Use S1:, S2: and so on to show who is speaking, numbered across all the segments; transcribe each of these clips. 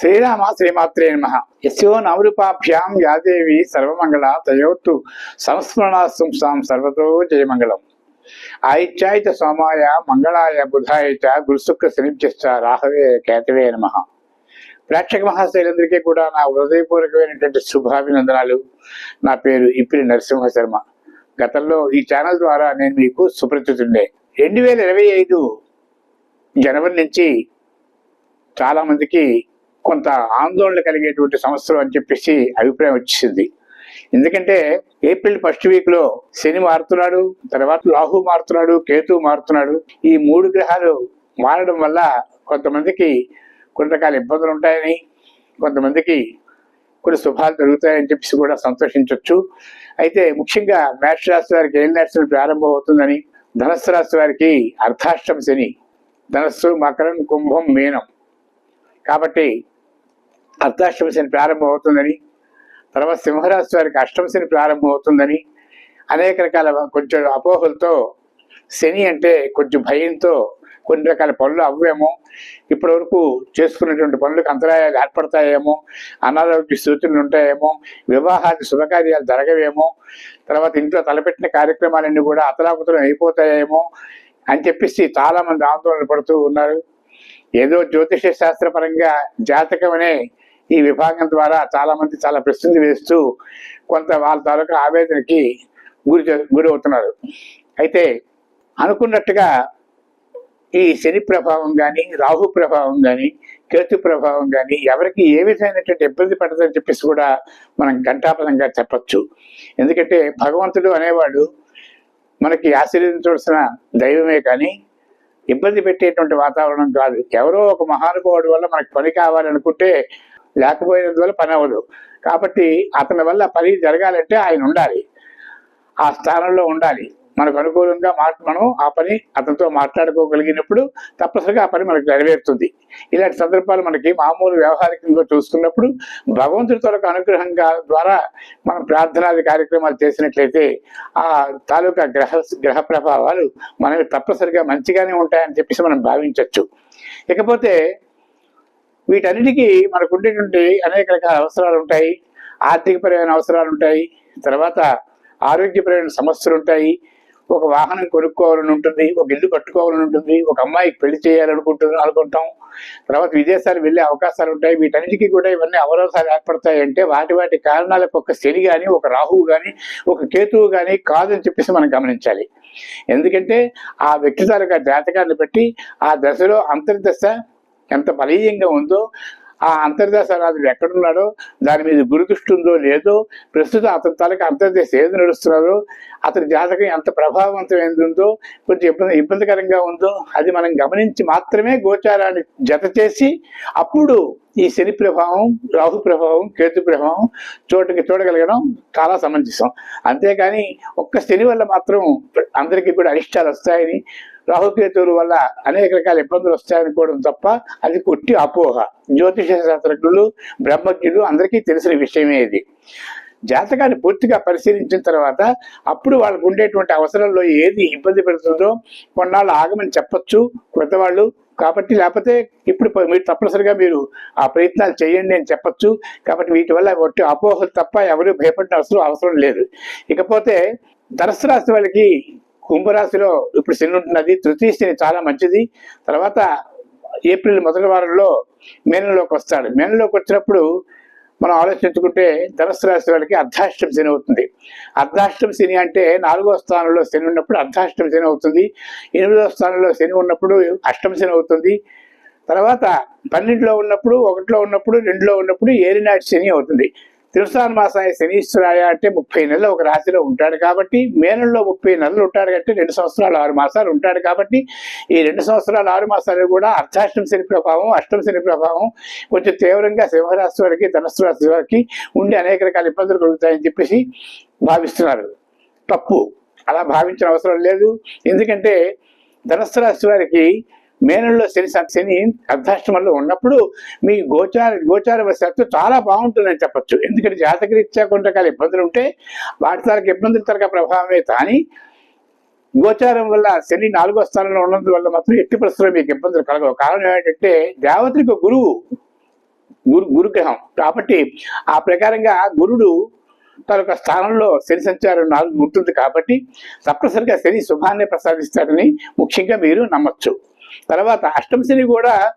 S1: శ్రీరామ శ్రీమాత్రే నమ. యశో నవరూపాభ్యాం యాదేవి సర్వమంగళ తయోత్తు సంస్మరణాస్తం సర్వతో జయమంగళం. ఆయిత్యాయిత సోమాయ మంగళాయ బుధాయ గురుశుక్ర శనిభ్యశ్చ రాహవే కేతవే నమ. ప్రేక్షక మహాశైలందరికీ కూడా నా హృదయపూర్వకమైనటువంటి శుభాభినందనాలు. నా పేరు ఇప్పిరి నరసింహ శర్మ గతంలో ఈ ఛానల్ ద్వారా నేను మీకు సుపరిచితుండే రెండు వేల ఇరవై ఐదు జనవరి నుంచి చాలామందికి కొంత ఆందోళన కలిగేటువంటి సంస్థలు అని చెప్పేసి అభిప్రాయం వచ్చింది ఎందుకంటే ఏప్రిల్ ఫస్ట్ వీక్లో శని మారుతున్నాడు తర్వాత రాహు మారుతున్నాడు కేతు మారుతున్నాడు. ఈ మూడు గ్రహాలు మారడం వల్ల కొంతమందికి కొన్ని రకాల ఇబ్బందులు ఉంటాయని కొంతమందికి కొన్ని శుభాలు జరుగుతాయని చెప్పేసి కూడా సంతోషించవచ్చు అయితే ముఖ్యంగా మేష రాశి వారికి ఏం రాశి ప్రారంభం అవుతుందని ధనస్సు రాశి వారికి అర్ధాష్టమ శని ధనస్సు మకరం కుంభం మీనం. కాబట్టి అర్ధాష్టమ శని ప్రారంభం అవుతుందని తర్వాత సింహరాశి వారికి అష్టమ శని ప్రారంభం అవుతుందని అనేక రకాల కొంచెం అపోహలతో శని అంటే కొంచెం భయంతో కొన్ని రకాల పనులు అవ్వేమో ఇప్పటి వరకు చేసుకున్నటువంటి పనులకు అంతరాయాలు ఏర్పడతాయేమో అనారోగ్య సూచనలు ఉంటాయేమో వివాహాది శుభకార్యాలు జరగవేమో తర్వాత ఇంట్లో తలపెట్టిన కార్యక్రమాలన్నీ కూడా అతలాకుతలం అయిపోతాయేమో అని చెప్పేసి చాలామంది ఆందోళన పడుతూ ఉన్నారు. ఏదో జ్యోతిష శాస్త్రపరంగా జాతకం అనే ఈ విభాగం ద్వారా చాలా మంది చాలా ప్రసిద్ధి వేస్తూ కొంత వాళ్ళ తాలూకా ఆవేదనకి గురి చే- గురి అవుతున్నారు. అయితే అనుకున్నట్టుగా ఈ శని ప్రభావం కానీ రాహు ప్రభావం కానీ కేతు ప్రభావం కానీ ఎవరికి ఏ విధమైనటువంటి ఇబ్బంది పడదని చెప్పేసి కూడా మనం ఘంటాపదంగా చెప్పచ్చు. ఎందుకంటే భగవంతుడు అనేవాడు మనకి ఆశీర్వదించవలసిన దైవమే కానీ ఇబ్బంది పెట్టేటువంటి వాతావరణం కాదు. ఎవరో ఒక మహానుభావుడు వల్ల మనకు పని కావాలనుకుంటే లేకపోయినందువల్ల పని అవ్వదు. కాబట్టి అతని వల్ల పని జరగాలంటే ఆయన ఉండాలి. ఆ స్థానంలో ఉండాలి. మనకు అనుకూలంగా మా మనం ఆ పని అతనితో మాట్లాడుకోగలిగినప్పుడు తప్పనిసరిగా ఆ పని మనకు నెరవేరుతుంది. ఇలాంటి సందర్భాలు మనకి మామూలు వ్యవహారికంగా చూసుకున్నప్పుడు భగవంతుడి తొలక అనుగ్రహంగా ద్వారా మనం ప్రార్థనాది కార్యక్రమాలు చేసినట్లయితే ఆ తాలూకా గ్రహ గ్రహ ప్రభావాలు మనకి తప్పనిసరిగా మంచిగానే ఉంటాయని చెప్పేసి మనం భావించవచ్చు ఇకపోతే వీటన్నిటికీ మనకు ఉండేటువంటి అనేక రకాల అవసరాలు ఉంటాయి. ఆర్థికపరమైన అవసరాలు ఉంటాయి. తర్వాత ఆరోగ్యపరమైన సమస్యలు ఉంటాయి. ఒక వాహనం కొనుక్కోవాలని ఉంటుంది. ఒక ఇల్లు కట్టుకోవాలని ఉంటుంది. ఒక అమ్మాయికి పెళ్ళి చేయాలనుకుంటుంది అనుకుంటాం. తర్వాత విదేశాలు వెళ్ళే అవకాశాలు ఉంటాయి. వీటన్నిటికీ కూడా ఇవన్నీ అవరోధాలు ఏర్పడతాయి అంటే వాటి వాటి కారణాలకు ఒక శని కానీ ఒక రాహువు కానీ ఒక కేతువు కానీ కాదని చెప్పేసి మనం గమనించాలి. ఎందుకంటే ఆ వ్యక్తి తాలూకా జాతకాన్ని బట్టి ఆ దశలో అంతర్దశ ఎంత బలీయంగా ఉందో ఆ అంతర్దశ రాజుడు ఎక్కడున్నాడో దాని మీద గురుదృష్టి ఉందో లేదో ప్రస్తుతం అతని తాలూకా అంతర్దశ ఏది నడుస్తున్నారో అతని జాతకం ఎంత ప్రభావవంతమైంది ఉందో కొంచెం ఇబ్బంది ఇబ్బందికరంగా ఉందో అది మనం గమనించి మాత్రమే గోచారాన్ని జత చేసి అప్పుడు ఈ శని ప్రభావం రాహు ప్రభావం కేతు ప్రభావం చోటుకి చూడగలగడం చాలా సమంజసం. అంతేకాని ఒక్క శని వల్ల మాత్రం అందరికీ కూడా అరిష్టాలు వస్తాయని రాహుకేతువుల వల్ల అనేక రకాల ఇబ్బందులు వస్తాయనుకోవడం తప్ప అది కొట్టి అపోహ. జ్యోతిష శాస్త్రజ్ఞులు బ్రహ్మజ్ఞులు అందరికీ తెలిసిన విషయమే ఇది. జాతకాన్ని పూర్తిగా పరిశీలించిన తర్వాత అప్పుడు వాళ్ళకు ఉండేటువంటి అవసరాల్లో ఏది ఇబ్బంది పెడుతుందో కొన్నాళ్ళు ఆగమని చెప్పొచ్చు కొత్తవాళ్ళు కాబట్టి లేకపోతే ఇప్పుడు మీరు తప్పనిసరిగా మీరు ఆ ప్రయత్నాలు చేయండి అని చెప్పచ్చు. కాబట్టి వీటి వల్ల ఒట్టి అపోహలు తప్ప ఎవరు భయపడిన అవసరం అవసరం లేదు. ఇకపోతే ధనస్సు రాశి వాళ్ళకి కుంభరాశిలో ఇప్పుడు శని ఉంటున్నది. తృతీయ శని చాలా మంచిది. తర్వాత ఏప్రిల్ మొదటి వారంలో మేనంలోకి వస్తాడు. మేనంలోకి వచ్చినప్పుడు మనం ఆలోచించుకుంటే ధనుసు రాశి వాళ్ళకి అర్ధాష్టం శని అవుతుంది. అర్ధాష్టం శని అంటే నాలుగో స్థానంలో శని ఉన్నప్పుడు అర్ధాష్టం శని అవుతుంది. ఎనిమిదో స్థానంలో శని ఉన్నప్పుడు అష్టం శని అవుతుంది. తర్వాత పన్నెండులో ఉన్నప్పుడు ఒకటిలో ఉన్నప్పుడు రెండులో ఉన్నప్పుడు ఏలినాటి శని అవుతుంది. తిరుసాన్ మాసాయ శనీశ్వరాయ అంటే ముప్పై నెలలు ఒక రాశిలో ఉంటాడు కాబట్టి మేనంలో ముప్పై నెలలు ఉంటాడు కంటే రెండు సంవత్సరాలు ఆరు మాసాలు ఉంటాడు కాబట్టి ఈ రెండు సంవత్సరాలు ఆరు మాసాలు కూడా అర్ధాష్టం శని ప్రభావం అష్టం శని ప్రభావం కొంచెం తీవ్రంగా సింహరాశి వారికి ధనస్సు రాశి వారికి ఉండి అనేక రకాల ఇబ్బందులు కలుగుతాయని చెప్పేసి భావిస్తున్నారు. తప్పు. అలా భావించిన అవసరం లేదు. ఎందుకంటే ధనస్సు రాశి వారికి మేనల్లో శని శని అర్ధాష్టమంలో ఉన్నప్పుడు మీ గోచార గోచార వశత్తు చాలా బాగుంటుందని చెప్పచ్చు. ఎందుకంటే జాతకరీత్యా కొంత రకాల ఇబ్బందులు ఉంటే వాటి తరగ ఇబ్బందుల తరగ ప్రభావమే కానీ గోచారం వల్ల శని నాలుగో స్థానంలో ఉన్నందు వల్ల మాత్రం ఎట్టి పరిస్థితుల్లో మీకు ఇబ్బందులు కలగవు. కారణం ఏంటంటే దేవతలకు గురువు గురు గురుగ్రహం. కాబట్టి ఆ ప్రకారంగా గురుడు తన యొక్క స్థానంలో శని సంచారం నాలుగు ఉంటుంది కాబట్టి తప్పనిసరిగా శని శుభాన్ని ప్రసాదిస్తాడని ముఖ్యంగా మీరు నమ్మచ్చు. తర్వాత అష్టమశని కూడా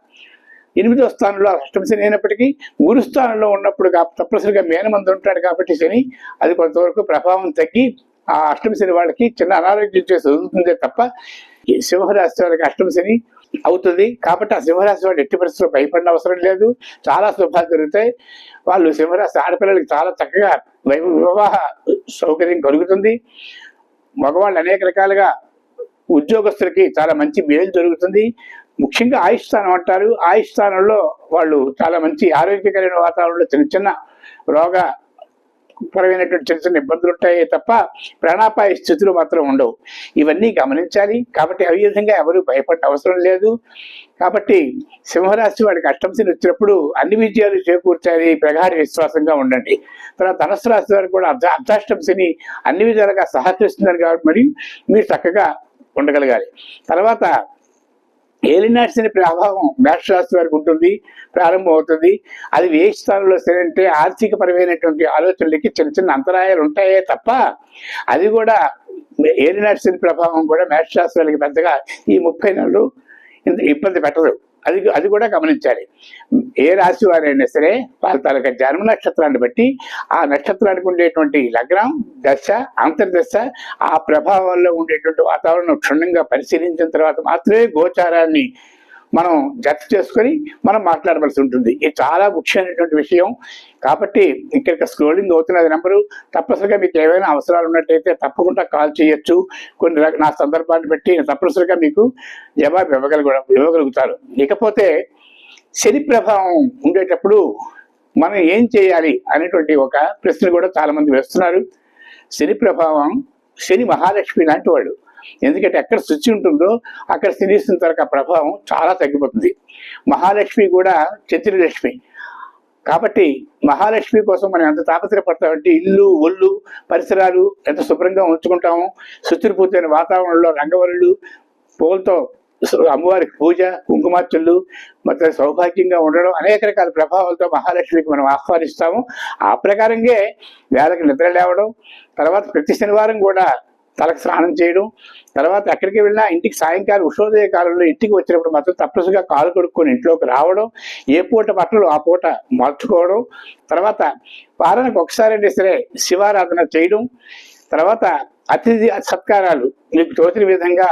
S1: ఎనిమిదో స్థానంలో అష్టమ శని అయినప్పటికీ గురు స్థానంలో ఉన్నప్పుడు కా- తప్పనిసరిగా మేనమంది ఉంటాడు కాబట్టి శని అది కొంతవరకు ప్రభావం తగ్గి ఆ అష్టమ శని వాళ్ళకి చిన్న అనారోగ్యం చేసి వదులుతుందే తప్ప ఈ సింహరాశి వాళ్ళకి అష్టమ శని అవుతుంది. కాబట్టి ఆ సింహరాశి వాళ్ళు ఎట్టి పరిస్థితుల్లో భయపడిన అవసరం లేదు. చాలా శుభాలు జరుగుతాయి. వాళ్ళు సింహరాశి ఆడపిల్లలకి చాలా చక్కగా వివాహ సౌకర్యం కలుగుతుంది. మగవాళ్ళు అనేక రకాలుగా ఉద్యోగస్తులకి చాలా మంచి మేలు జరుగుతుంది. ముఖ్యంగా ఆయుష్ స్థానం అంటారు. ఆయుష్ స్థానంలో వాళ్ళు చాలా మంచి ఆరోగ్యకరమైన వాతావరణంలో చిన్న చిన్న రోగ పరమైనటువంటి చిన్న చిన్న ఇబ్బందులు ఉంటాయే తప్ప ప్రాణాపాయ స్థితులు మాత్రం ఉండవు. ఇవన్నీ గమనించాలి. కాబట్టి అవి విధంగా ఎవరు భయపడే అవసరం లేదు. కాబట్టి సింహరాశి వాడికి అష్టంశని వచ్చినప్పుడు అన్ని విజయాలు చేకూర్చాలి. ప్రగాఢ విశ్వాసంగా ఉండండి. తర్వాత ధనస్సు రాశి వారికి కూడా అర్ధ అర్ధాష్టంశని అన్ని విధాలుగా సహకరిస్తున్నారు కాబట్టి మరి మీరు చక్కగా ఉండగలగాలి. తర్వాత ఏలినాటి శని ప్రభావం మేషరాశి వారికి ఉంటుంది ప్రారంభం అవుతుంది అది ఏ స్థానంలో సరే అంటే ఆర్థిక పరమైనటువంటి ఆలోచనలకి చిన్న చిన్న అంతరాయాలు ఉంటాయే తప్ప అది కూడా ఏలినాటి ప్రభావం కూడా మేషరాశి వారికి పెద్దగా ఈ ముప్పై నెలలు ఇంత ఇబ్బంది పెట్టదు. అది అది కూడా గమనించాలి. ఏ రాశి వారైనా సరే వాళ్ళ తాలూకా జన్మ నక్షత్రాన్ని బట్టి ఆ నక్షత్రానికి ఉండేటువంటి లగ్నం దశ అంతర్దశ ఆ ప్రభావాల్లో ఉండేటువంటి వాతావరణం క్షుణ్ణంగా పరిశీలించిన తర్వాత మాత్రమే గోచారాన్ని మనం జత చేసుకొని మనం మాట్లాడవలసి ఉంటుంది. ఇది చాలా ముఖ్యమైనటువంటి విషయం. కాబట్టి ఇక్కడ స్క్రోలింగ్ అవుతున్నది నెంబరు. తప్పనిసరిగా మీకు ఏవైనా అవసరాలు ఉన్నట్టయితే తప్పకుండా కాల్ చేయొచ్చు. కొన్ని నా సందర్భాన్ని బట్టి తప్పనిసరిగా మీకు జవాబు ఇవ్వగలుగు ఇవ్వగలుగుతారు ఇకపోతే శని ప్రభావం ఉండేటప్పుడు మనం ఏం చేయాలి అనేటువంటి ఒక ప్రశ్న కూడా చాలామంది వేస్తున్నారు. శని ప్రభావం శని మహాలక్ష్మి లాంటి వాడు ఎందుకంటే ఎక్కడ శుచి ఉంటుందో అక్కడ శనిసిన తరక ప్రభావం చాలా తగ్గిపోతుంది. మహాలక్ష్మి కూడా చతుర్లక్ష్మి. కాబట్టి మహాలక్ష్మి కోసం మనం ఎంత తాపత్రయపడతామంటే ఇల్లు ఒళ్ళు పరిసరాలు ఎంత శుభ్రంగా ఉంచుకుంటాము. శుచిరిపూర్తైన వాతావరణంలో రంగవరులు పూలతో అమ్మవారికి పూజ కుంకుమార్చులు మొత్తం సౌభాగ్యంగా ఉండడం అనేక రకాల ప్రభావాలతో మహాలక్ష్మికి మనం ఆహ్వానిస్తాము. ఆ ప్రకారంగా వేళకి నిద్ర లేవడం తర్వాత ప్రతి శనివారం కూడా తలకు స్నానం చేయడం తర్వాత ఎక్కడికి వెళ్ళినా ఇంటికి సాయంకాలం ఉషోదయ కాలంలో ఇంటికి వచ్చినప్పుడు మాత్రం తప్పనిసరిగా కాలు కొడుక్కొని ఇంట్లోకి రావడం ఏ పూట బట్టలు ఆ పూట మార్చుకోవడం తర్వాత వారానికి ఒకసారి అంటే సరే శివారాధన చేయడం తర్వాత అతిథి సత్కారాలు మీకు తోచిన విధంగా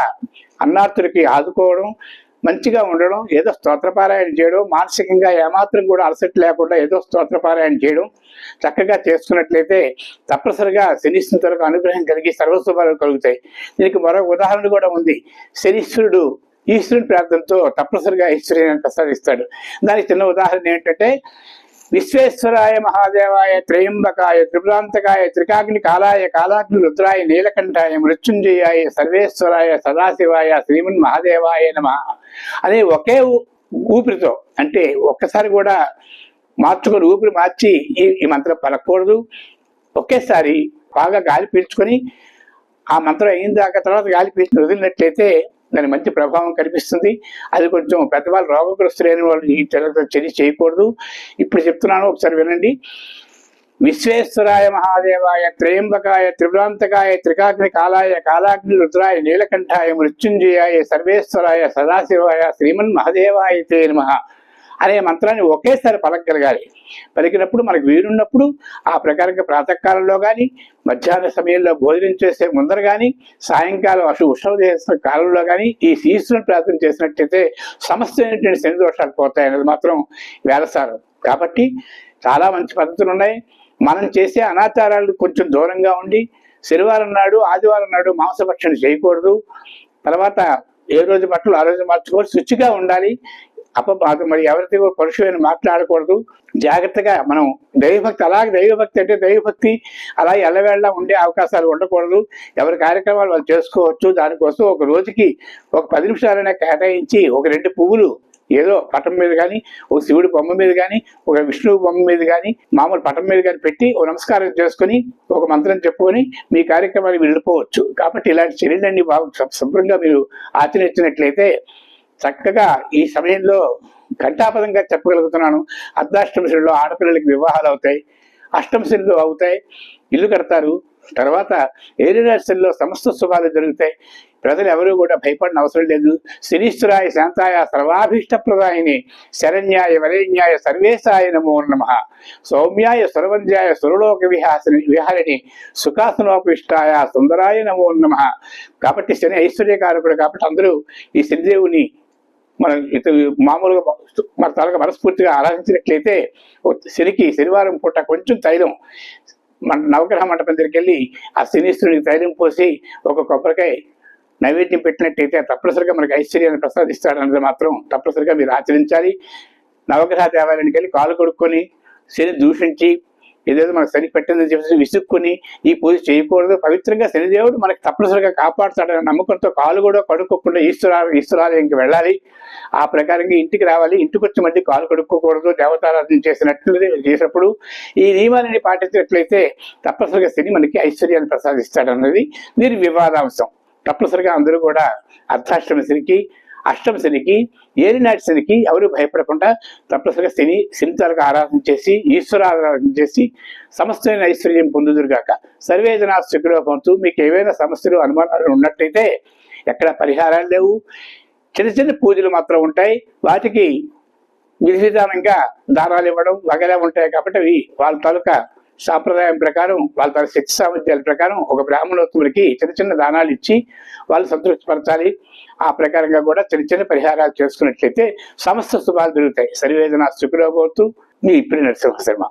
S1: అన్నార్థులకి ఆదుకోవడం మంచిగా ఉండడం ఏదో స్తోత్రపారాయణ చేయడం మానసికంగా ఏమాత్రం కూడా అలసట లేకుండా ఏదో స్తోత్రపారాయణ చేయడం చక్కగా చేసుకున్నట్లయితే తప్పనిసరిగా శనీశ్వరులకు అనుగ్రహం కలిగి సర్వశుభాలు కలుగుతాయి. దీనికి మరొక ఉదాహరణ కూడా ఉంది. శనీశ్వరుడు ఈశ్వరుని ప్రార్థనతో తప్పనిసరిగా ఈశ్వరుని ప్రసాదిస్తాడు దానికి చిన్న ఉదాహరణ ఏంటంటే విశ్వేశ్వరాయ మహాదేవాయ త్రయంబకాయ త్రిపురాంతకాయ త్రికాగ్ని కాలాయ కాలాగ్ని రుద్రాయ నీలకంఠాయ మృత్యుంజయాయ సర్వేశ్వరాయ సదాశివాయ శ్రీమన్ మహాదేవాయ నమ. అనే ఒకే ఊ- ఊపిరితో అంటే ఒక్కసారి కూడా మార్చుకొని ఊపిరి మార్చి ఈ ఈ మంత్రం పలకూడదు ఒకేసారి బాగా గాలి పీల్చుకొని ఆ మంత్రం అయిన దాకా తర్వాత గాలి పీల్చుకుని వదిలినట్లయితే దాని మంచి ప్రభావం కనిపిస్తుంది. అది కొంచెం పెద్దవాళ్ళు రోగగ్రస్తులైన వాళ్ళు ఈ చర్య చేయకూడదు. ఇప్పుడు చెప్తున్నాను ఒకసారి వినండి. విశ్వేశ్వరాయ మహాదేవాయ త్రయంబకాయ త్రిభ్రాంతకాయ త్రికాగ్ని కాలాయ కాలాగ్ని రుద్రాయ నీలకంఠాయ మృత్యుంజయాయ సర్వేశ్వరాయ సదాశివాయ శ్రీమన్ మహాదేవాయ తే నమః. అనే మంత్రాన్ని ఒకేసారి పలకగలగాలి. పలికినప్పుడు మనకు వీరున్నప్పుడు ఆ ప్రకారంగా ప్రాతకాలంలో కానీ మధ్యాహ్న సమయంలో భోజనం చేసే ముందర కానీ సాయంకాలం అసలు ఉత్సవం చేసిన కాలంలో కానీ ఈ శీర్షులను ప్రార్థన చేసినట్టయితే సమస్తమైనటువంటి శని దోషాలు పోతాయి అనేది మాత్రం వేలసారం కాబట్టి చాలా మంచి పద్ధతులు ఉన్నాయి. మనం చేసే అనాచారాలు కొంచెం దూరంగా ఉండి శనివారం నాడు ఆదివారం నాడు మాంసభక్షణ చేయకూడదు. తర్వాత ఏ రోజు బట్టలు ఆ రోజు మార్చుకోవాలి శుచిగా ఉండాలి. అపబాధ మరి ఎవరితో కూడా పరుషమైన మాట్లాడకూడదు. జాగ్రత్తగా మనం దైవభక్తి అలాగే దైవభక్తి అంటే దైవభక్తి అలా ఎల్లవేళ్ళ ఉండే అవకాశాలు ఉండకూడదు. ఎవరి కార్యక్రమాలు వాళ్ళు చేసుకోవచ్చు. దానికోసం ఒక రోజుకి ఒక పది నిమిషాలైనా కేటాయించి ఒక రెండు పువ్వులు ఏదో పటం మీద కానీ ఒక శివుడి బొమ్మ మీద కానీ ఒక విష్ణువు బొమ్మ మీద కానీ మామూలు పటం మీద కానీ పెట్టి ఒక నమస్కారం చేసుకొని ఒక మంత్రం చెప్పుకొని మీ కార్యక్రమాన్ని వెళ్ళిపోవచ్చు. కాబట్టి ఇలాంటి చర్యలన్నీ బాగా శుభ్రంగా మీరు ఆచరించినట్లయితే చక్కగా ఈ సమయంలో ఘంటాపదంగా చెప్పగలుగుతున్నాను. అర్ధాష్టమ ఆడపిల్లలకి వివాహాలు అవుతాయి. అష్టమ అవుతాయి. ఇల్లు కడతారు. తర్వాత ఏరినర్సల్లో సమస్త శుభాలు జరుగుతాయి. ప్రజలు ఎవరూ కూడా భయపడిన అవసరం లేదు. శ్రీశ్వరాయ శాంతాయ సర్వాభీష్టప్రదాయిని శరణ్యాయ వరేణ్యాయ సర్వేశాయ నమో నమ. సౌమ్యాయ సురవంధ్యాయ సురలోక విహాసిని విహారిణి సుఖాసనోపిష్టాయ సుందరాయ నమో నమ. కాబట్టి శని ఐశ్వర్యకారకుడు కాబట్టి అందరూ ఈ శనిదేవుని మనం ఇత మామూలుగా మన తలగా మనస్ఫూర్తిగా ఆరాధించినట్లయితే శనికి శనివారం పూట కొంచెం తైలం మన నవగ్రహ మండపం దగ్గరికి వెళ్ళి ఆ శనీశ్వరుడికి తైలం పోసి ఒక కొబ్బరికాయ నైవేద్యం పెట్టినట్టయితే తప్పనిసరిగా మనకి ఐశ్వర్యాన్ని ప్రసాదిస్తాడన్నది మాత్రం తప్పనిసరిగా మీరు ఆచరించాలి. నవగ్రహ దేవాలయానికి వెళ్ళి కాలు కొడుక్కొని శని దూషించి ఏదేదో మనకు శని పెట్టిందని చెప్పేసి విసుక్కుని ఈ పూజ చేయకూడదు. పవిత్రంగా శనిదేవుడు మనకి తప్పనిసరిగా కాపాడుతాడనే నమ్మకంతో కాలు కూడా కడుక్కోకుండా ఈశ్వర ఈశ్వరాలయంకి వెళ్ళాలి. ఆ ప్రకారంగా ఇంటికి రావాలి. ఇంటికి వచ్చి మళ్ళీ కాలు కడుక్కోకూడదు. దేవతారాధన చేసినట్లు చేసినప్పుడు ఈ నియమాలని పాటించినట్లయితే తప్పనిసరిగా శని మనకి ఐశ్వర్యాన్ని ప్రసాదిస్తాడన్నది దీని వివాదాంశం తప్పనిసరిగా అందరూ కూడా అర్ధాష్టమ శనికి అష్టమ శనికి ఏలినాటి శనికి ఎవరు భయపడకుండా తప్పనిసరిగా శని శని ఆరాధన చేసి ఈశ్వర ఆరాధన చేసి సమస్తమైన ఐశ్వర్యం పొందుదురుగాక. సర్వే జనా పొందుతూ మీకు ఏవైనా సమస్యలు అనుమానాలు ఉన్నట్టయితే ఎక్కడ పరిహారాలు లేవు. చిన్న చిన్న పూజలు మాత్రం ఉంటాయి. వాటికి విధి విధానంగా దానాలు ఇవ్వడం వగైరా ఉంటాయి కాబట్టి అవి వాళ్ళ తాలూకా సాంప్రదాయం ప్రకారం వాళ్ళ తన శక్తి సామర్థ్యాల ప్రకారం ఒక బ్రాహ్మణోత్తములకి చిన్న చిన్న దానాలు ఇచ్చి వాళ్ళు సంతృప్తిపరచాలి. ఆ ప్రకారంగా కూడా చిన్న చిన్న పరిహారాలు చేసుకున్నట్లయితే సమస్త శుభాలు దొరుకుతాయి సరివేదన సుఖిలో మీ ఇప్పుడు నరసింహ శర్మ